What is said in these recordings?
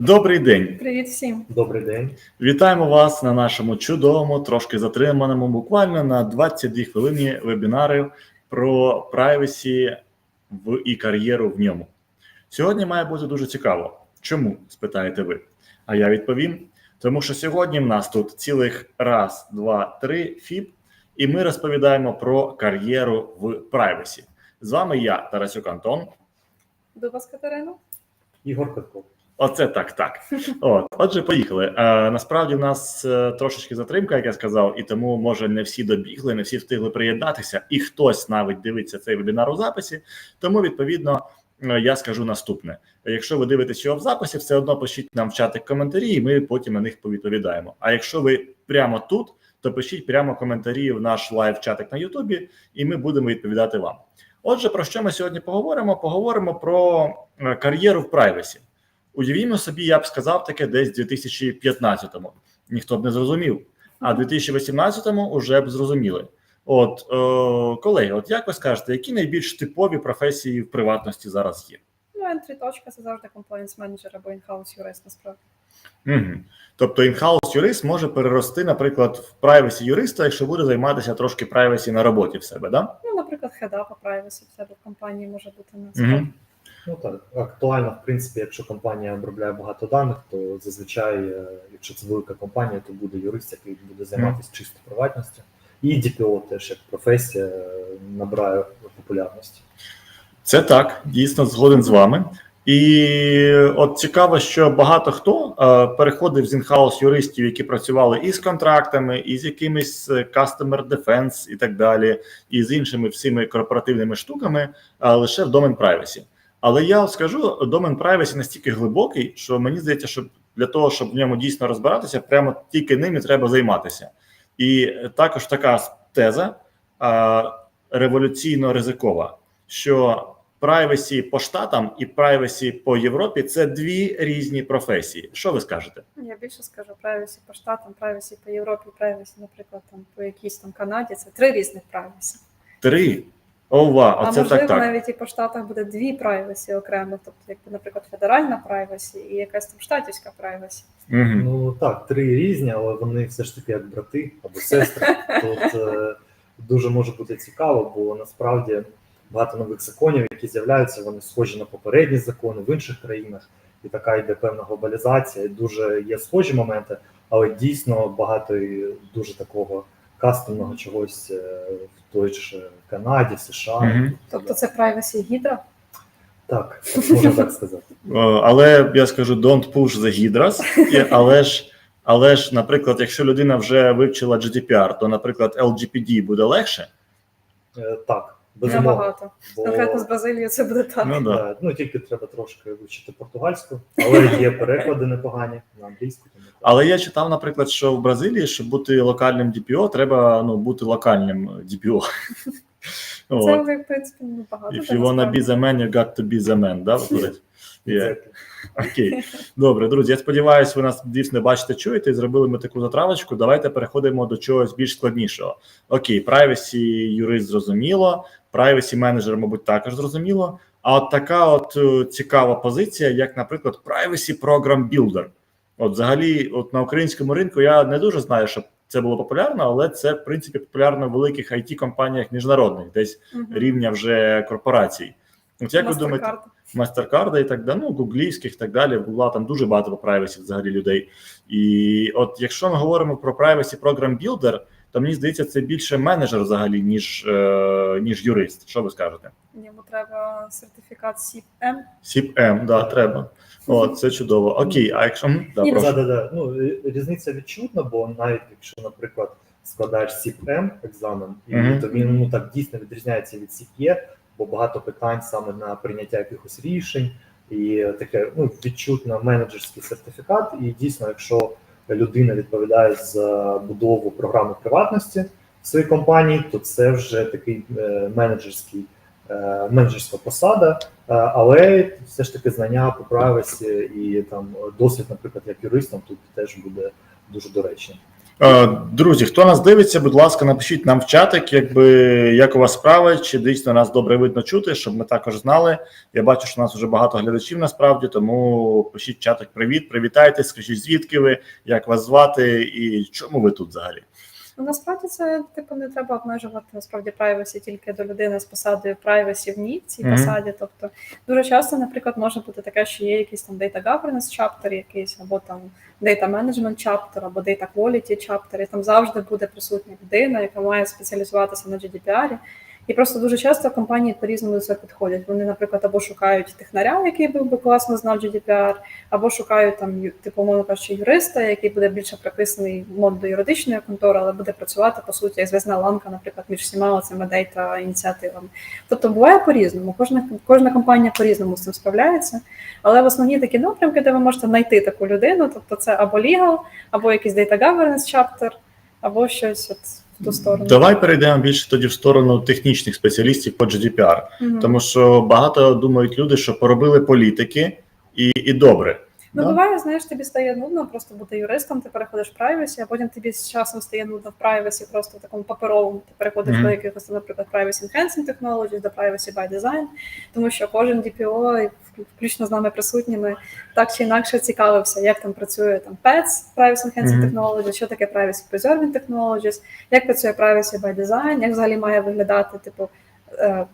Добрий день! Привіт всім. Добрий день. Вітаємо вас на нашому чудовому, трошки затриманому, буквально на 22 хвилини вебінарі про privacy в і кар'єру в ньому. Сьогодні має бути дуже цікаво. Чому? спитаєте ви? А я відповім. Тому що сьогодні в нас тут цілих раз, два, три фіп, і ми розповідаємо про кар'єру в privacy. З вами я, Тарасюк Антон. Дубас Катерина. Ігор Катков. Оце так, так. От, отже, поїхали. Е, насправді, в нас е, трошечки затримка, як я сказав, і тому може не всі добігли, не всі встигли приєднатися, і хтось навіть дивиться цей вебінар у записі. Тому відповідно е, я скажу наступне: якщо ви дивитесь його в записі, все одно пишіть нам в чатик коментарі, і ми потім на них повідповідаємо. А якщо ви прямо тут, то пишіть прямо коментарі в наш лайв-чатик на Ютубі, і ми будемо відповідати вам. Отже, про що ми сьогодні поговоримо? Поговоримо про е, кар'єру в прайвесі. Уявімо собі, я б сказав таке десь 2015-му. Ніхто б не зрозумів. А в 2018-му вже б зрозуміли. От е, колеги, от як ви скажете, які найбільш типові професії в приватності зараз є? Ну, ентрі точка це завжди compliance менеджер або in-house юрист насправді. Угу. Тобто інхаус юрист може перерости, наприклад, в прайвесі юриста, якщо буде займатися трошки прайвесі на роботі в себе, да? Ну, наприклад, хеда по privacy в себе в компанії може бути на Угу. Ну так, актуально, в принципі, якщо компанія обробляє багато даних, то зазвичай, е, якщо це велика компанія, то буде юрист, який буде займатися чисто приватністю. І DPO теж як професія е, набирає популярності. Це так, дійсно згоден з вами. І от цікаво, що багато хто е, переходив з інхаус юристів, які працювали і з контрактами, і з якимись customer defense і так далі, і з іншими всіми корпоративними штуками, а лише в домен privacy. Але я скажу, домен privacy настільки глибокий, що мені здається, що для того, щоб в ньому дійсно розбиратися, прямо тільки ним і треба займатися. І також така теза е, революційно ризикова, що Privacy по штатам і privacy по Європі це дві різні професії. Що ви скажете? Я більше скажу privacy по штатам, privacy по Європі, privacy, наприклад, там по якійсь там Канаді. Це три різних privacy. Три. Ова, А оце можливо, так так. навіть і по штатах буде дві privacy окремо, тобто, якби, наприклад, федеральна privacy і якась там штатівська privacy. Угу. Ну так, три різні, але вони все ж таки як брати або сестри. Тут е, дуже може бути цікаво, бо насправді багато нових законів, які з'являються, вони схожі на попередні закони в інших країнах, і така йде певна глобалізація. і Дуже є схожі моменти, але дійсно багато і дуже такого кастомного чогось е, в той ж Канаді, США. Угу. Тобто це privacy гідра. Так, можна так сказати. Е, Але я скажу don't push the hydras. Але ж, але ж, наприклад, якщо людина вже вивчила GDPR, то, наприклад, LGPD буде легше. Е, Так, безумовно. Набагато. Бо, Конкретно з Бразилією це буде так. Ну да. да, ну тільки треба трошки вивчити португальську, але є переклади непогані на англійську. Але я читав, наприклад, що в Бразилії, щоб бути локальним DPO, треба ну, бути локальним DPO. Це вже, в принципі, ну, багато. If you wanna be the man, you got to be the man, да, виходить? Окей, добре, друзі. Я сподіваюся, ви нас дійсно бачите, чуєте. і Зробили ми таку затравочку. Давайте переходимо до чогось більш складнішого. Окей, privacy юрист зрозуміло, privacy менеджер, мабуть, також зрозуміло. А от така от е, цікава позиція, як, наприклад, privacy program builder. От, взагалі, от на українському ринку я не дуже знаю, щоб це було популярно, але це в принципі популярно в великих it компаніях міжнародних, десь Мгм. рівня вже корпорацій. От як ви думаєте? Мастеркарда і так далі, ну, гуглівських і так далі. В Гугла там дуже багато по privacy взагалі людей. І от якщо ми говоримо про privacy program builder, то мені здається, це більше менеджер взагалі, ніж, е, ніж юрист. Що ви скажете? Йому треба сертифікат SIP-M. SIP-M, да, треба. О, це чудово. Окей, а якщо м, да, Ні, прошу. Да, да, да. Ну, різниця відчутна, бо навіть якщо, наприклад, складаєш SIP-M екзамен, і Мгм. то він ну так дійсно відрізняється від SIP-E, бо багато питань саме на прийняття якихось рішень, і таке ну, відчутно менеджерський сертифікат. І дійсно, якщо людина відповідає за будову програми приватності своїй компанії, то це вже такий е, менеджерський. е, Менеджерська посада, е, але все ж таки знання по правесі і там досвід, наприклад, як юристам, тут теж буде дуже доречним. Е, Друзі, хто нас дивиться, будь ласка, напишіть нам в чатик, якби як у вас справи, чи дійсно нас добре видно чути, щоб ми також знали. Я бачу, що у нас вже багато глядачів насправді, тому пишіть в чатик привіт, привітайте, скажіть звідки ви, як вас звати і чому ви тут взагалі. Ну, насправді це типу не треба обмежувати насправді privacy тільки до людини з посадою privacy в ній цій Мгм. посаді. Тобто дуже часто, наприклад, може бути таке, що є якийсь там data governance chapter якийсь, або там data management chapter, або data quality chapter, і там завжди буде присутня людина, яка має спеціалізуватися на GDPR. І просто дуже часто компанії по-різному до цього підходять. Вони, наприклад, або шукають технаря, який би би класно знав GDPR, або шукають там типу, мовно кажучи, юриста, який буде більше приписаний мод до юридичної контори, але буде працювати по суті як зв'язна ланка, наприклад, між всіма цими дейта ініціативами. Тобто буває по-різному. Кожна кожна компанія по-різному з цим справляється. Але в основні такі напрямки, де ви можете знайти таку людину, тобто це або legal, або якийсь data governance chapter, або щось ту сторону. Давай перейдемо більше тоді в сторону технічних спеціалістів по GDPR. угу. Тому що багато думають люди, що поробили політики і, і добре. Ну, Да? буває, знаєш, тобі стає нудно просто бути юристом, ти переходиш в privacy, а потім тобі з часом стає нудно в privacy, просто в такому паперовому. Ти переходиш Мгм. до якихось, наприклад, privacy enhancing technologies, до privacy by design, тому що кожен DPO, включно з нами присутніми, так чи інакше цікавився, як там працює там PETS, privacy enhancing Мгм. technologies, що таке privacy preserving technologies, як працює privacy by design, як взагалі має виглядати, типу,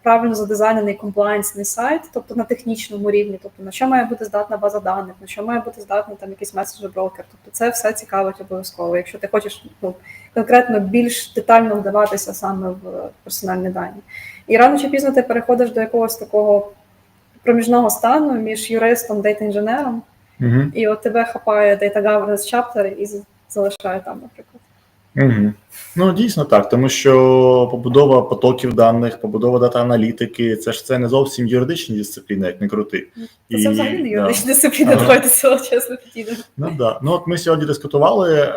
правильно задизайнений комплаєнсний сайт, тобто на технічному рівні, тобто на що має бути здатна база даних, на що має бути здатний там якийсь меседжер брокер. Тобто це все цікавить обов'язково. Якщо ти хочеш ну, конкретно більш детально вдаватися саме в персональні дані. І рано чи пізно ти переходиш до якогось такого проміжного стану між юристом, дейта-інженером, Угу. і от тебе хапає data governance chapter і залишає там, наприклад. Угу. Ну дійсно так, тому що побудова потоків даних, побудова дата-аналітики, це ж це не зовсім юридичні дисципліни, як не крути. Та Це взагалі не да. дисципліна, Ага. давайте цього чесно підійдемо. Ну да. Ну от ми сьогодні дискутували е,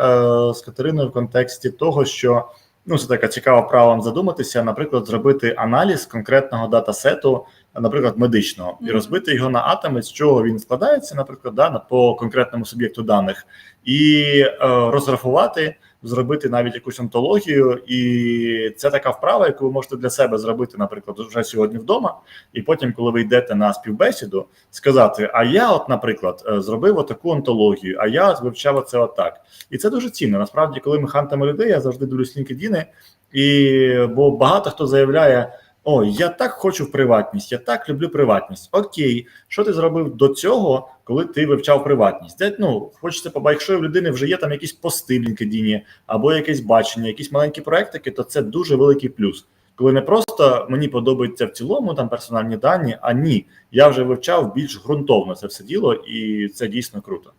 з Катериною в контексті того, що ну це така цікава права вам задуматися, наприклад, зробити аналіз конкретного датасету, наприклад, медичного, і розбити його на атоми, з чого він складається, наприклад, да, по конкретному суб'єкту даних, і е, розрахувати. Зробити навіть якусь онтологію, і це така вправа, яку ви можете для себе зробити, наприклад, вже сьогодні вдома, і потім, коли ви йдете на співбесіду, сказати: А я, от, наприклад, е, зробив отаку онтологію, а я вивчав це отак. І це дуже цінно. Насправді, коли ми хантами людей, я завжди дивлюсь LinkedIn, і бо багато хто заявляє. О, я так хочу в приватність, я так люблю приватність. Окей, що ти зробив до цього, коли ти вивчав приватність? Де, ну, хочеться побачити, якщо в людини вже є там якісь пости в LinkedIn, або якесь бачення, якісь маленькі проектики, то це дуже великий плюс. Коли не просто мені подобається в цілому там персональні дані, а ні, я вже вивчав більш ґрунтовно це все діло, і це дійсно круто.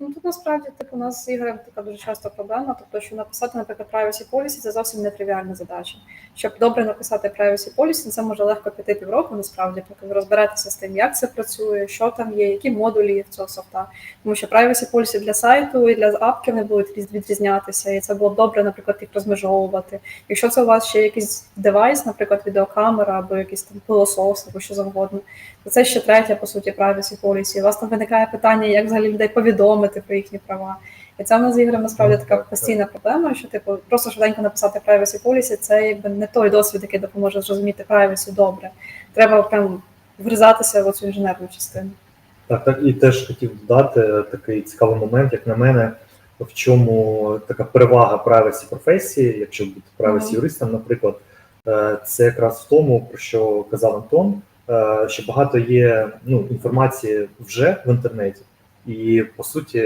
Ну тут насправді типу, у нас Ігорем така дуже часто проблема, тобто, що написати, наприклад, privacy policy – це зовсім не тривіальна задача. Щоб добре написати privacy policy, це може легко піти півроку, насправді, поки ви розберетеся з тим, як це працює, що там є, які модулі є в цього софта. Тому що privacy policy для сайту і для апки не будуть відрізнятися, і це було б добре, наприклад, їх розмежовувати. Якщо це у вас ще якийсь девайс, наприклад, відеокамера або якийсь там пилосос, або що завгодно, то це ще третя, по суті, privacy policy. У вас там виникає питання, як взагалі людей повідомити про їхні права. І це в нас з Ігорем насправді така постійна проблема, що типу просто швиденько написати privacy policy, це якби не той досвід, який допоможе зрозуміти privacy добре. Треба прям врізатися в цю інженерну частину. Так, так і теж хотів додати такий цікавий момент, як на мене, в чому така перевага privacy професії, якщо бути privacy юристом, наприклад, е, це якраз в тому, про що казав Антон, е, що багато є ну, інформації вже в інтернеті, і по суті,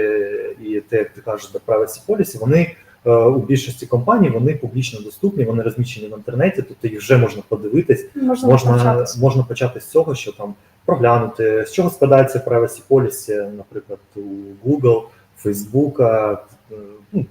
і те, як ти кажеш, до privacy policy, вони е, у більшості компаній вони публічно доступні, вони розміщені в інтернеті, тобто їх вже можна подивитись Можна, можна, навчатися. можна почати з цього, що там проглянути, з чого складається privacy policy, наприклад, у Google, Facebook, е, ну,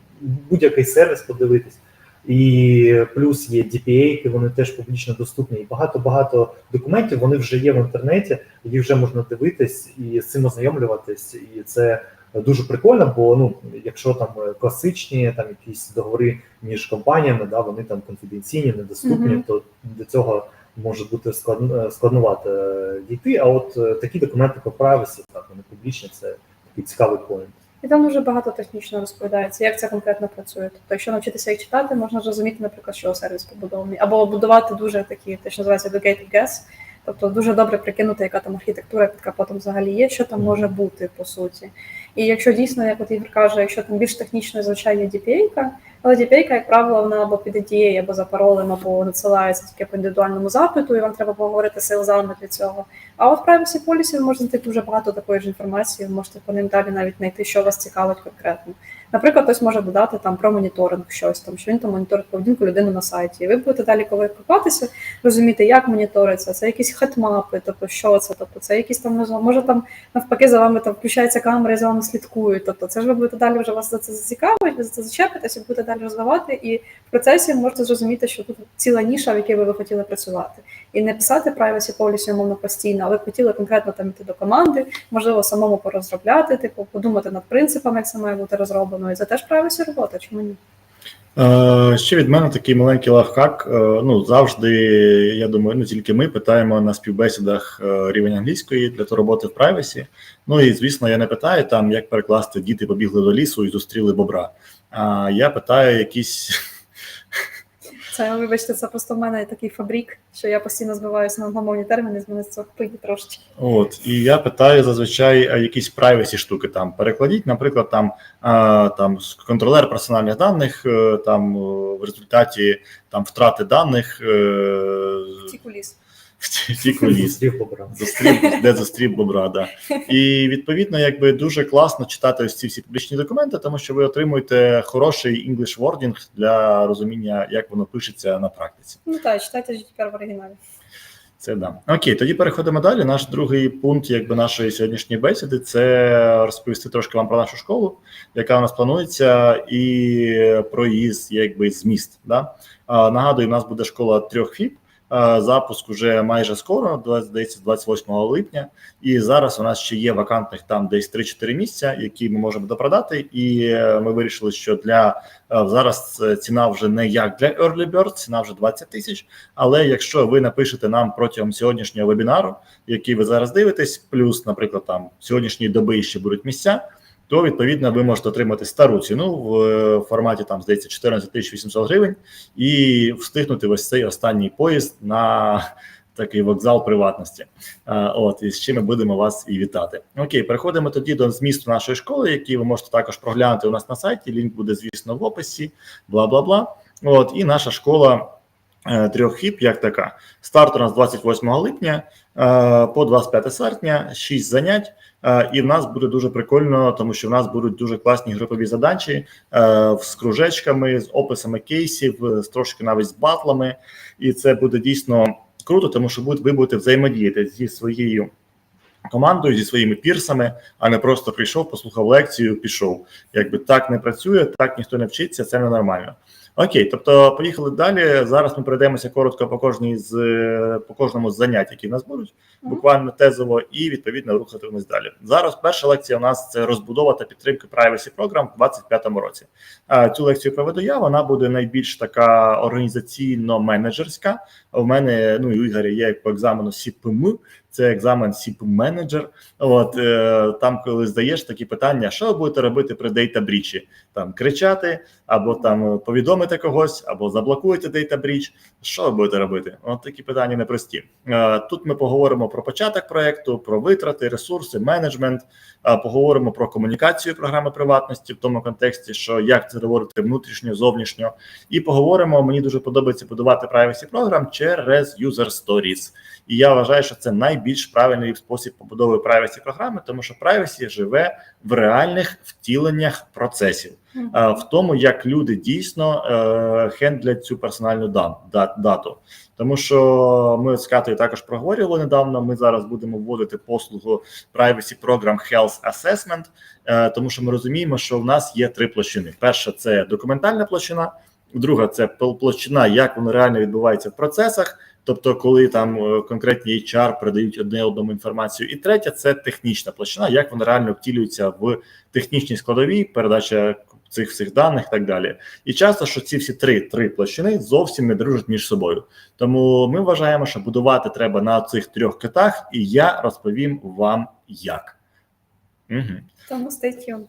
будь-який сервіс подивитись. І плюс є DPA, вони теж публічно доступні. І багато-багато документів вони вже є в інтернеті, їх вже можна дивитись і з цим ознайомлюватись. І це дуже прикольно, бо ну, якщо там класичні там якісь договори між компаніями, да, вони там конфіденційні, недоступні, Мгм. то до цього може бути складно, складновато е, дійти. А от е, такі документи по privacy, так вони публічні, це такий цікавий поінт. І там дуже багато технічно розповідається, як це конкретно працює. Тобто, якщо навчитися їх читати, можна зрозуміти, наприклад, що сервіс побудований, або будувати дуже такі, те, що називається educated guess, тобто дуже добре прикинути, яка там архітектура під капотом взагалі є, що там може бути по суті. І якщо дійсно, як от Ігор каже, якщо там більш технічно звичайно DPA, але DPA, як правило, вона або під IDA, або за паролем, або надсилається тільки по індивідуальному запиту, і вам треба поговорити з селзами для цього. А от в Privacy Policy ви можете знайти дуже багато такої ж інформації, ви можете по ним далі навіть знайти, що вас цікавить конкретно. Наприклад, хтось може додати там про моніторинг щось, там що він там моніторить поведінку людини на сайті. І ви будете далі, коли копатися, розуміти, як моніториться, це якісь хетмапи, тобто що це, тобто це якісь там може там навпаки за вами там включається камера і за вами слідкують. Тобто це ж ви будете далі вже вас за це зацікавить, ви за це зачепитесь, і будете далі розвивати. І в процесі можете зрозуміти, що тут ціла ніша, в якій ви би хотіли працювати. І не писати privacy policy, умовно постійно, а ви б хотіли конкретно там іти до команди, можливо, самому порозробляти, типу, подумати над принципами, як це має бути розроблено. І це теж privacy робота, чому ні? Е, Ще від мене такий маленький лайфхак. Е, Ну завжди, я думаю, не тільки ми питаємо на співбесідах е, рівень англійської для роботи в прайвесі. Ну і звісно, я не питаю там, як перекласти діти побігли до лісу і зустріли бобра. А я питаю якісь Це, вибачте, це просто в мене такий фабрік, що я постійно збиваюся на англомовні терміни, з мене це пині трошки. От, і я питаю зазвичай е, якісь прайвесі штуки там. Перекладіть, наприклад, там, а, там контролер персональних даних, е, там е, в результаті там втрати даних е, Ті куліс. Втік у ліс. Зустрів, де зустрів бобра, да. І відповідно, якби дуже класно читати ось ці всі публічні документи, тому що ви отримуєте хороший English wording для розуміння, як воно пишеться на практиці. Ну так, читайте GDPR в оригіналі. Це да. Окей, тоді переходимо далі. Наш другий пункт, якби нашої сьогоднішньої бесіди, це розповісти трошки вам про нашу школу, яка у нас планується, і про її якби зміст. Да? А, нагадую, у нас буде школа трьох ФІП. А, Запуск уже майже скоро, 20, здається, 28 липня. І зараз у нас ще є вакантних там десь 3-4 місця, які ми можемо допродати. І е, ми вирішили, що для е, зараз е, ціна вже не як для Early Bird, ціна вже 20 тисяч. Але якщо ви напишете нам протягом сьогоднішнього вебінару, який ви зараз дивитесь, плюс, наприклад, там сьогоднішньої доби ще будуть місця, то відповідно ви можете отримати стару ціну в е, форматі там здається 14 тисяч 800 гривень і встигнути ось цей останній поїзд на такий вокзал приватності. От і з чим ми будемо вас і вітати. Окей, переходимо тоді до змісту нашої школи, який ви можете також проглянути у нас на сайті. Лінк буде, звісно, в описі. Бла бла бла. От і наша школа е, трьох хіп, як така. Старт у нас 28 липня е, по 25 серпня, 6 занять. Е, І в нас буде дуже прикольно, тому що в нас будуть дуже класні групові задачі е, з кружечками, з описами кейсів, е, з трошки навіть з батлами. І це буде дійсно круто, тому що ви будете взаємодіяти зі своєю командою, зі своїми пірсами, а не просто прийшов, послухав лекцію, пішов. Якби так не працює, так ніхто не вчиться, це ненормально. Окей, тобто поїхали далі. Зараз ми пройдемося коротко по кожній з по кожному з занять, які в нас будуть, буквально тезово, і відповідно рухатимемось далі. Зараз перша лекція у нас це розбудова та підтримка privacy програм в 25-му році. Цю лекцію проведу я. Вона буде найбільш така організаційно-менеджерська. У мене ну і у Ігоря є по екзамену СІПМ. Це екзамен сіп менеджер. От е, там, коли здаєш такі питання, що ви будете робити при дейта брічі? Там кричати, або там повідомити когось, або заблокуєте дейта бріч. Що ви будете робити? От такі питання непрості. Е, тут ми поговоримо про початок проекту, про витрати, ресурси, менеджмент. е, поговоримо про комунікацію програми приватності в тому контексті, що як це говорити внутрішньо, зовнішньо, і поговоримо. Мені дуже подобається будувати privacy програм через user stories. І я вважаю, що це найбільш правильний спосіб побудови privacy програми, тому що privacy живе в реальних втіленнях процесів, е, в тому, як люди дійсно е, хендлять цю персональну дату. Тому що ми з Катою також проговорювали недавно. Ми зараз будемо вводити послугу privacy програм Health Assessment, е, тому що ми розуміємо, що в нас є три площини: перша це документальна площина, друга це пл- площина, як воно реально відбувається в процесах. Тобто, коли там е, конкретні HR передають одне одному інформацію, і третя це технічна площина, як вона реально втілюється в технічній складовій, передача цих всіх даних і так далі. І часто, що ці всі три три площини зовсім не дружать між собою. Тому ми вважаємо, що будувати треба на цих трьох китах, і я розповім вам як. Угу. Тому stay.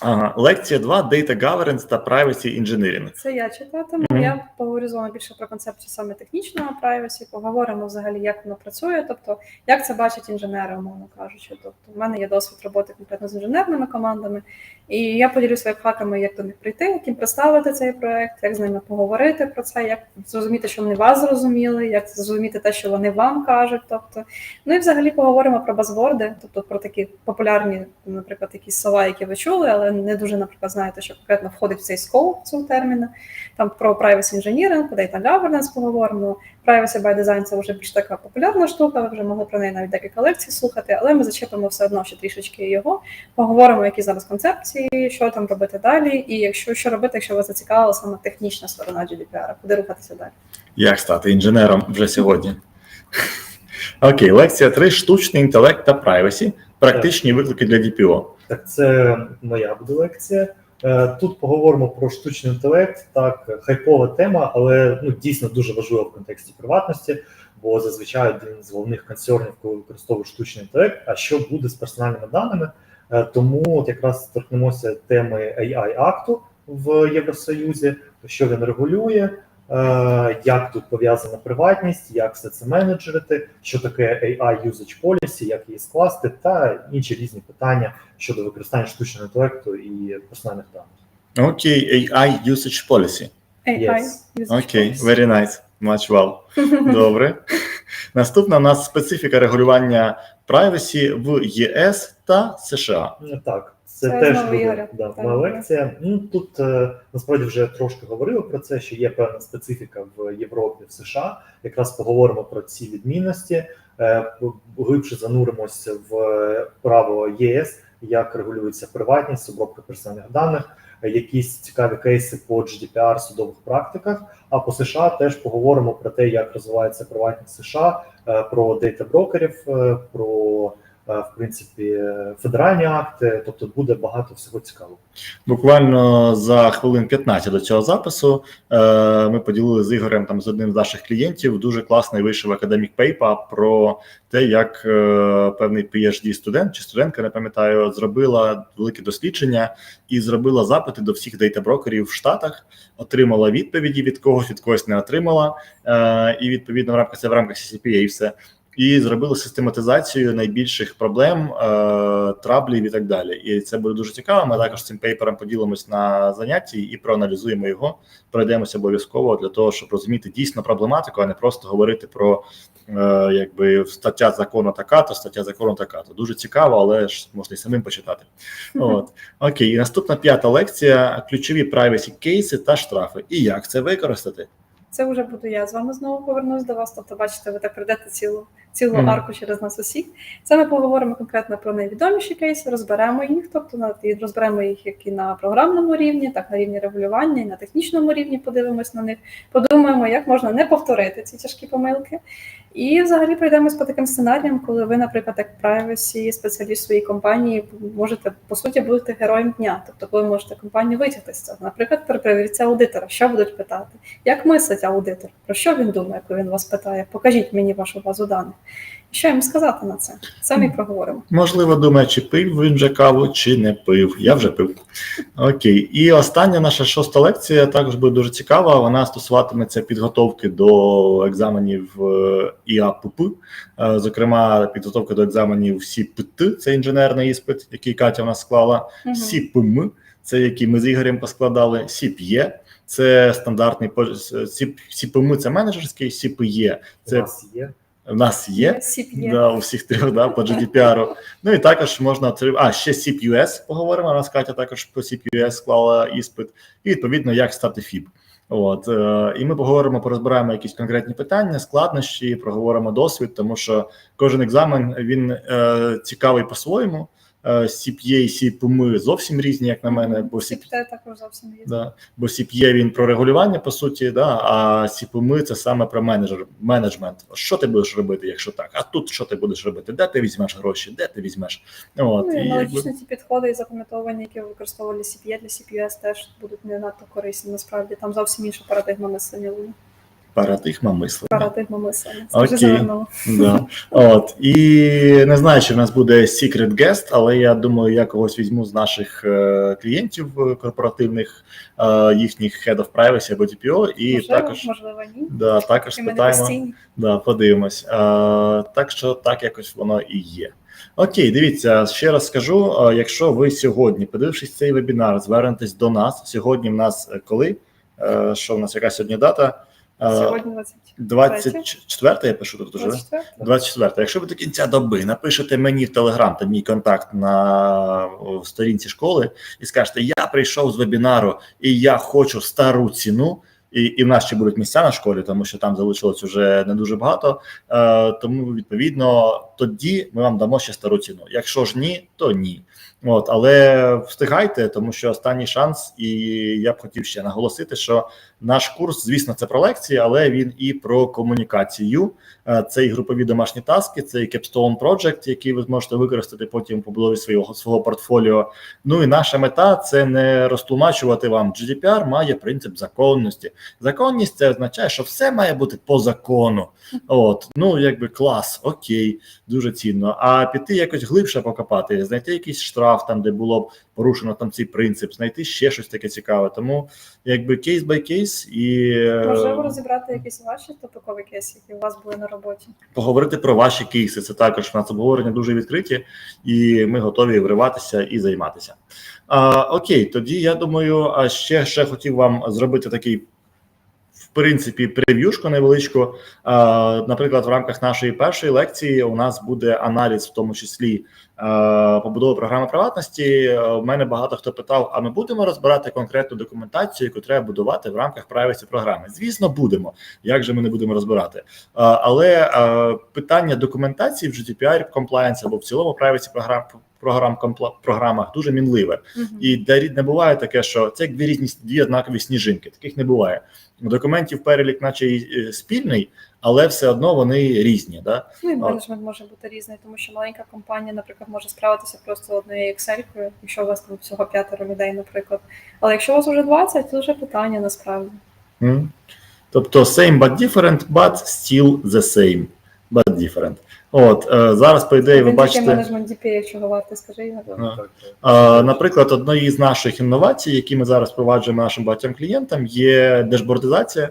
Ага, лекція 2 Data Governance та Privacy Engineering. Це я читатиму. Мгм. Я поговорю з вами більше про концепцію саме технічного privacy, поговоримо взагалі, як воно працює, тобто як це бачать інженери, умовно кажучи. Тобто, в мене є досвід роботи конкретно з інженерними командами, і я поділюся лайфхаками, як до них прийти, як їм представити цей проект, як з ними поговорити про це, як зрозуміти, що вони вас зрозуміли, як зрозуміти те, що вони вам кажуть. Тобто, ну і взагалі поговоримо про базворди, тобто про такі популярні, наприклад, якісь слова, які ви чули, але не дуже, наприклад, знаєте, що конкретно входить в цей скоп цього терміна. Там про privacy engineering, data governance поговоримо. Privacy by design це вже більш така популярна штука. Ви вже могли про неї навіть декілька лекцій слухати, але ми зачепимо все одно ще трішечки його. Поговоримо, які зараз концепції, що там робити далі, і якщо що робити, якщо вас зацікавила саме технічна сторона GDPR, куди рухатися далі. Як стати інженером вже сьогодні? Окей, лекція 3 штучний інтелект та privacy. Практичні виклики для DPO. Так, це моя буде лекція. Е, Тут поговоримо про штучний інтелект. Так, хайпова тема, але ну дійсно дуже важлива в контексті приватності, бо зазвичай один з головних консернів, коли використовують штучний інтелект. А що буде з персональними даними? Е, Тому от якраз торкнемося теми AI акту в Євросоюзі, що він регулює, як тут пов'язана приватність, як все це менеджерити, що таке AI usage policy, як її скласти, та інші різні питання щодо використання штучного інтелекту і персональних даних. Окей, AI Usage Policy. AI, Yes. Окей, policy. very nice. Much well. Добре. Наступна у нас специфіка регулювання privacy в ЄС та США. Так, це, Це теж буде да, так. лекція. Ну тут е, насправді вже трошки говорили про це, що є певна специфіка в Європі, в США. Якраз поговоримо про ці відмінності, е, глибше зануримося в право ЄС, як регулюється приватність, обробка персональних даних, е, якісь цікаві кейси по GDPR судових практиках. А по США теж поговоримо про те, як розвивається приватність США, е, про дейта-брокерів, е, про е, в принципі е, федеральні акти. Тобто буде багато всього цікавого. Буквально за хвилин 15 до цього запису е, ми поділили з Ігорем там з одним з наших клієнтів. Дуже класний вийшов академік пейпа про те, як е, певний phd студент чи студентка, не пам'ятаю, зробила велике дослідження і зробила запити до всіх дейта-брокерів в Штатах, отримала відповіді від когось, від когось не отримала. Е, і відповідно в рамках це в рамках CCPA і все. І зробили систематизацію найбільших проблем, е, траблів і так далі. І це буде дуже цікаво. Ми також цим пейпером поділимось на занятті і проаналізуємо його. Пройдемося обов'язково для того, щоб розуміти дійсно проблематику, а не просто говорити про е, якби стаття закону така, то стаття закону така. То дуже цікаво, але ж можна і самим почитати. От окей, і наступна п'ята лекція: ключові privacy кейси та штрафи. І як це використати? Це вже буду я з вами знову повернусь до вас. Тобто, бачите, ви так прийдете цілу цілу Мгм. арку через нас усіх. Це ми поговоримо конкретно про найвідоміші кейси, розберемо їх, тобто на розберемо їх як і на програмному рівні, так на рівні регулювання, і на технічному рівні подивимось на них. Подумаємо, як можна не повторити ці тяжкі помилки. І взагалі пройдемось по таким сценаріям, коли ви, наприклад, як privacy спеціаліст своїй компанії, можете по суті бути героєм дня. Тобто, ви можете компанію витягти з цього. Наприклад, перевірці аудитора, що будуть питати, як мислить аудитор, про що він думає, коли він вас питає, покажіть мені вашу базу даних. Що йому сказати на це? Це ми й проговоримо. Можливо, думає, чи пив він вже каву, чи не пив. Я вже пив. Окей. І остання наша шоста лекція також буде дуже цікава. Вона стосуватиметься підготовки до екзаменів е, ІАПП, Е, зокрема, підготовка до екзаменів СІПТ, це інженерний іспит, який Катя в нас склала. Мгм. СІПМ, це який ми з Ігорем поскладали. СІПЄ. Це стандартний по- СІПМ це менеджерський, СІПЄ У це нас є. В нас є. Є. Да, у всіх трьох, да, по GDPR. Ну і також можна отримати. А, ще SIP-US поговоримо. У нас Катя також по SIP-US склала іспит, і відповідно, як стати FIB. От е, і ми поговоримо, порозбираємо якісь конкретні питання, складнощі, проговоримо досвід, тому що кожен екзамен він е, цікавий по-своєму. Е, CPA і CPM зовсім різні, як на мене, бо CP, Сіп також зовсім є. Да. Бо CPA він про регулювання, по суті, да, а CPM це саме про менеджер, менеджмент. Що ти будеш робити, якщо так? А тут що ти будеш робити? Де ти візьмеш гроші? Де ти візьмеш? От, Ну, і і, якби, ці підходи і запам'ятовування, які використовували CPE для CPUS, теж будуть не надто корисні. Насправді там зовсім інша парадигма мислення. Парадигма мислення. Парадигма мислення. Окей. Да. От. І не знаю, чи в нас буде secret guest, але я думаю, я когось візьму з наших е, клієнтів корпоративних, е, їхніх head of privacy або DPO, і можливо, також, можливо, ні. да, також спитаємо. Да, подивимось. Е, так що так якось воно і є. Окей, дивіться, ще раз скажу: якщо ви сьогодні, подивившись цей вебінар, звернетесь до нас. Сьогодні в нас коли? Що в нас яка сьогодні дата? Сьогодні 20. 24 я пишу тут уже. 24. 24. Якщо ви до кінця доби напишете мені в Телеграм та мій контакт на сторінці школи і скажете, я прийшов з вебінару і я хочу стару ціну. І, і в нас ще будуть місця на школі, тому що там залишилось вже не дуже багато. Е, тому відповідно тоді ми вам дамо ще стару ціну. Якщо ж ні, то ні. От, але встигайте, тому що останній шанс, і я б хотів ще наголосити, що наш курс, звісно, це про лекції, але він і про комунікацію. Е, Це і групові домашні таски, це і Capstone Project, який ви зможете використати потім в побудові свого свого портфоліо. Ну і наша мета це не розтлумачувати вам. GDPR має принцип законності. Законність це означає, що все має бути по закону. От, ну якби клас, окей, дуже цінно. А піти якось глибше покопати, знайти якийсь штраф, там де було б порушено там цей принцип, знайти ще щось таке цікаве. Тому якби кейс бай кейс і е, Можливо, розібрати якісь ваші топикові кейси, які у вас були на роботі. поговорити про ваші кейси. Це також в нас обговорення дуже відкриті, і ми готові вриватися і займатися. А, окей, тоді я думаю, а ще, ще хотів вам зробити такий. В принципі, прев'юшку невеличку. Наприклад, в рамках нашої першої лекції у нас буде аналіз, в тому числі побудови програми приватності. Е, У мене багато хто питав: а ми будемо розбирати конкретну документацію, яку треба будувати в рамках privacy програми? Звісно, будемо. Як же ми не будемо розбирати? Е, Але е, питання документації в GDPR compliance або в цілому privacy програм програм програмах дуже мінливе. Мгм. І де не буває таке, що це як дві різні дві однакові сніжинки. Таких не буває. Документів перелік, наче і е, спільний, але все одно вони різні. Да? Ну і менеджмент може бути різний, тому що маленька компанія, наприклад, може справитися просто однією Excel, якщо у вас там всього п'ятеро людей, наприклад. Але якщо у вас вже 20, то вже питання насправді. М? Тобто same but different, but still the same, but different. От е, зараз, по ідеї, ви бачите. менеджмент DPA, чого варто, скажи. Е, Наприклад, однією з наших інновацій, які ми зараз впроваджуємо нашим багатьом клієнтам, є дешбордизація.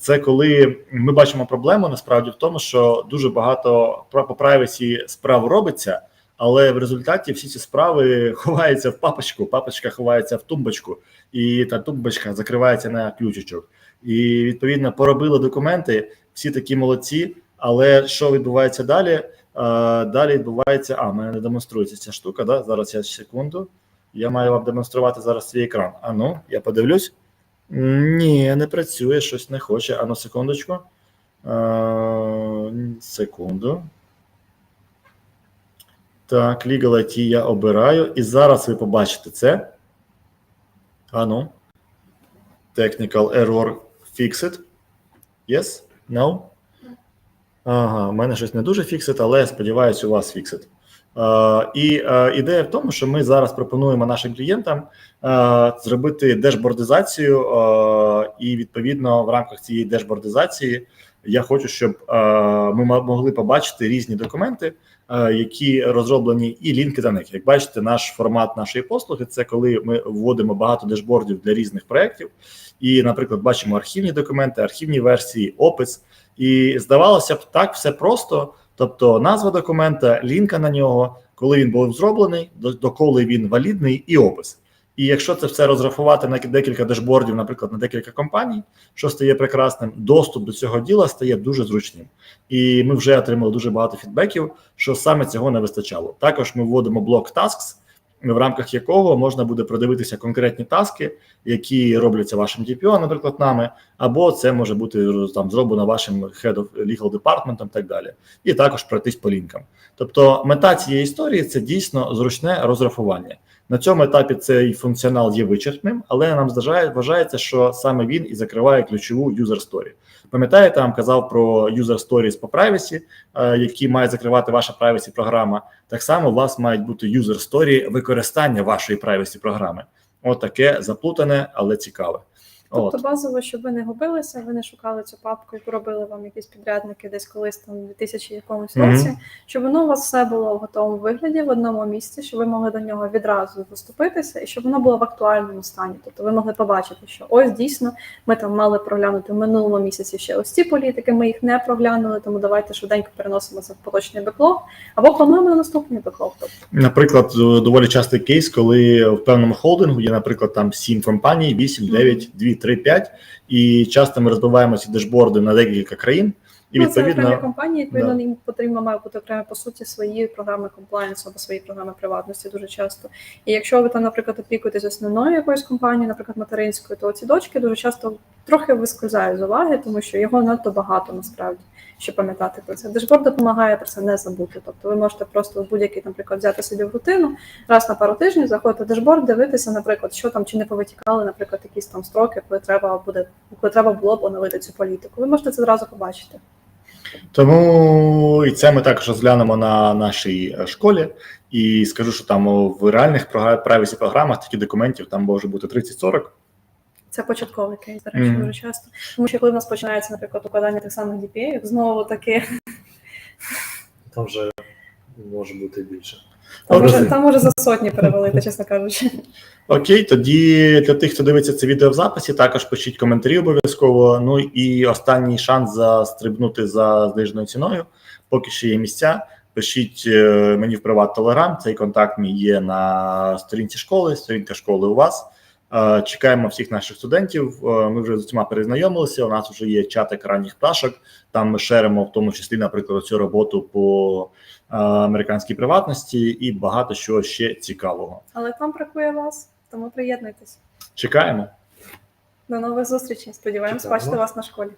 Це коли ми бачимо проблему насправді в тому, що дуже багато по privacy справ робиться, але в результаті всі ці справи ховаються в папочку, папочка ховається в тумбочку, і та тумбочка закривається на ключичок. І відповідно поробили документи, всі такі молодці. Але що відбувається далі? Далі відбувається. А, мене не демонструється ця штука. Да? Зараз я секунду. Я маю вам демонструвати зараз свій екран. А ну, я подивлюсь. Ні, не працює, щось не хоче. Ану, секундочку. Е, секунду. Так, Legal IT я обираю. І зараз ви побачите це. Ану. Technical error fixed. Yes? No? Ага, у мене щось не дуже фіксит, але я сподіваюся, у вас фіксит. Е, і е, ідея в тому, що ми зараз пропонуємо нашим клієнтам е, зробити дешбордизацію, і відповідно в рамках цієї дешбордизації я хочу, щоб ми могли побачити різні документи, які розроблені, і лінки до них. Як бачите, наш формат нашої послуги це коли ми вводимо багато дешбордів для різних проєктів. І, наприклад, бачимо архівні документи, архівні версії, опис. І здавалося б, так все просто. Тобто, назва документа, лінка на нього, коли він був зроблений, до- доколи він валідний, і опис. І якщо це все розрахувати на декілька дешбордів, наприклад, на декілька компаній, що стає прекрасним, доступ до цього діла стає дуже зручним. І ми вже отримали дуже багато фідбеків, що саме цього не вистачало. Також ми вводимо блок Tasks, в рамках якого можна буде продивитися конкретні таски, які робляться вашим DPO, наприклад, нами, або це може бути там зроблено вашим Head of Legal Department і так далі. І також пройтись по лінкам. Тобто, мета цієї історії це дійсно зручне розрахування. На цьому етапі цей функціонал є вичерпним, але нам вважається, що саме він і закриває ключову user story. Пам'ятаєте, я вам казав про user stories по privacy, е, які має закривати ваша privacy програма. Так само у вас мають бути user story використання вашої privacy програми. От таке заплутане, але цікаве. Тобто От. базово, щоб ви не губилися, ви не шукали цю папку, яку робили вам якісь підрядники десь колись там у 2000 якомусь році, щоб воно у вас все було в готовому вигляді в одному місці, щоб ви могли до нього відразу доступитися, і щоб воно було в актуальному стані. Тобто ви могли побачити, що ось дійсно ми там мали проглянути в минулому місяці ще ось ці політики, ми їх не проглянули, тому давайте швиденько переносимо це в поточний беклог, або плануємо на наступний беклог. Тобто Наприклад, доволі частий кейс, коли в певному холдингу є, наприклад, там 7 компаній, 8, 9, 2, 3, 5, і часто ми розбиваємо ці дешборди на декілька країн, і Ну, це компанії, відповідно, да. їм потрібно має бути окремі по суті свої програми комплаєнсу або свої програми приватності дуже часто. І якщо ви там, наприклад, опікуєтесь основною якоюсь компанією, наприклад, материнською, то ці дочки дуже часто трохи вискользають з уваги, тому що його надто багато насправді. Щоб пам'ятати про це. Дешборд допомагає про це не забути. Тобто ви можете просто будь-який, наприклад, взяти собі в рутину, раз на пару тижнів заходити в дешборд, дивитися, наприклад, що там чи не повитікали, наприклад, якісь там строки, коли треба буде, коли треба було б оновити цю політику. Ви можете це зразу побачити. Тому і це ми також розглянемо на нашій е, школі. І скажу, що там в реальних privacy програмах таких документів там може бути 30-40. Це початковий кейс, до речі, Мгм. дуже часто. Тому що коли в нас починається, наприклад, укладання тих самих DPA, знову таки, Там вже може бути більше. там може, там може за сотні перевалити, чесно кажучи. Окей, тоді для тих, хто дивиться це відео в записі, також пишіть коментарі обов'язково. Ну і останній шанс застрибнути за зниженою ціною. Поки ще є місця. Пишіть е, мені в приват Телеграм. Цей контакт мій є на сторінці школи, сторінка школи у вас. Е, Чекаємо всіх наших студентів. Е, Ми вже з усіма перезнайомилися. У нас вже є чатик ранніх пташок. Там ми шеримо, в тому числі, наприклад, цю роботу по е, американській приватності і багато що ще цікавого. Але там бракує вас, тому приєднуйтесь. Чекаємо. До нових зустрічей. Сподіваємось бачити вас на школі.